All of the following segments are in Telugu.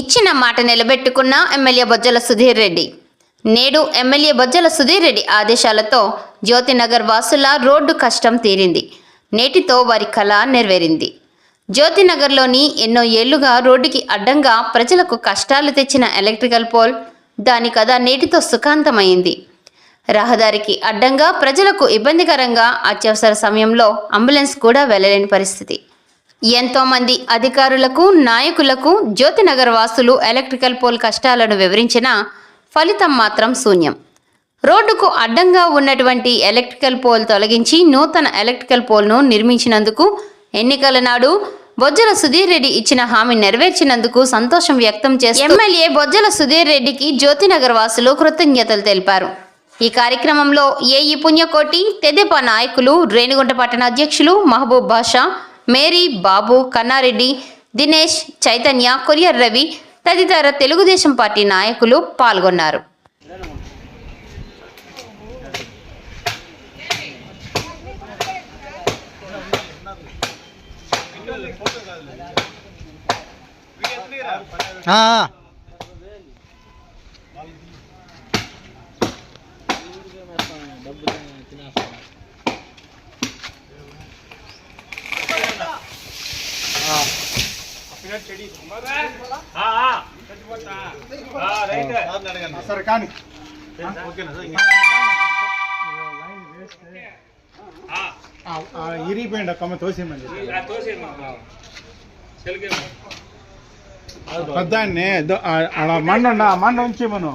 ఇచ్చిన మాట నిలబెట్టుకున్న ఎమ్మెల్యే బొజ్జల సుధీర్ రెడ్డి. నేడు ఎమ్మెల్యే బొజ్జల సుధీర్ రెడ్డి ఆదేశాలతో జ్యోతినగర్ వాసుల రోడ్డు కష్టం తీరింది. నేటితో వారి కళ నెరవేరింది. జ్యోతినగర్లోని ఎన్నో ఏళ్ళుగా రోడ్డుకి అడ్డంగా ప్రజలకు కష్టాలు తెచ్చిన ఎలక్ట్రికల్ పోల్ దాని కథ నేటితో సుఖాంతమైంది. రహదారికి అడ్డంగా ప్రజలకు ఇబ్బందికరంగా అత్యవసర సమయంలో అంబులెన్స్ కూడా వెళ్ళలేని పరిస్థితి. ఎంతోమంది అధికారులకు నాయకులకు జ్యోతినగర్ వాసులు ఎలక్ట్రికల్ పోల్ కష్టాలను వివరించినా ఫలితం మాత్రం శూన్యం. రోడ్డుకు అడ్డంగా ఉన్నటువంటి ఎలక్ట్రికల్ పోల్ తొలగించి నూతన ఎలక్ట్రికల్ పోల్ను నిర్మించినందుకు ఎన్నికల నాడు బొజ్జల సుధీర్ రెడ్డి ఇచ్చిన హామీ నెరవేర్చినందుకు సంతోషం వ్యక్తం చేస్తూ ఎమ్మెల్యే బొజ్జల సుధీర్ రెడ్డికి జ్యోతినగర్ వాసులు కృతజ్ఞతలు తెలిపారు. ఈ కార్యక్రమంలో ఏఈ పుణ్యకోటి తెదేపా నాయకులు రేణిగుంట పట్టణ అధ్యక్షులు మహబూబ్ బాషా మేరీ బాబు కన్నారెడ్డి దినేష్ చైతన్య కొరియర్ రవి తదితర తెలుగుదేశం పార్టీ నాయకులు పాల్గొన్నారు. ఆ, తినేస్తాను సరే కానీ ఇరిగిపోయింది అక్కమ్మ తోసేయమని పెద్ద మండ మండ ఉంచి మనం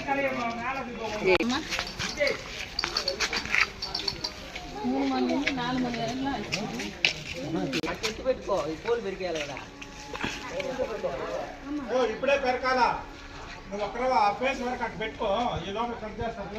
కాడ ఉండే మండ ఉంచమని చెప్పు. స్టోరీ இல்லைன்னு சொன்னாங்க ఓ, ఇప్పుడే పెరకాల నువ్వు అక్కడ ఆ ఫేస్ వరకు అటు పెట్టుకో ఈ లోపల కట్ చేస్తాను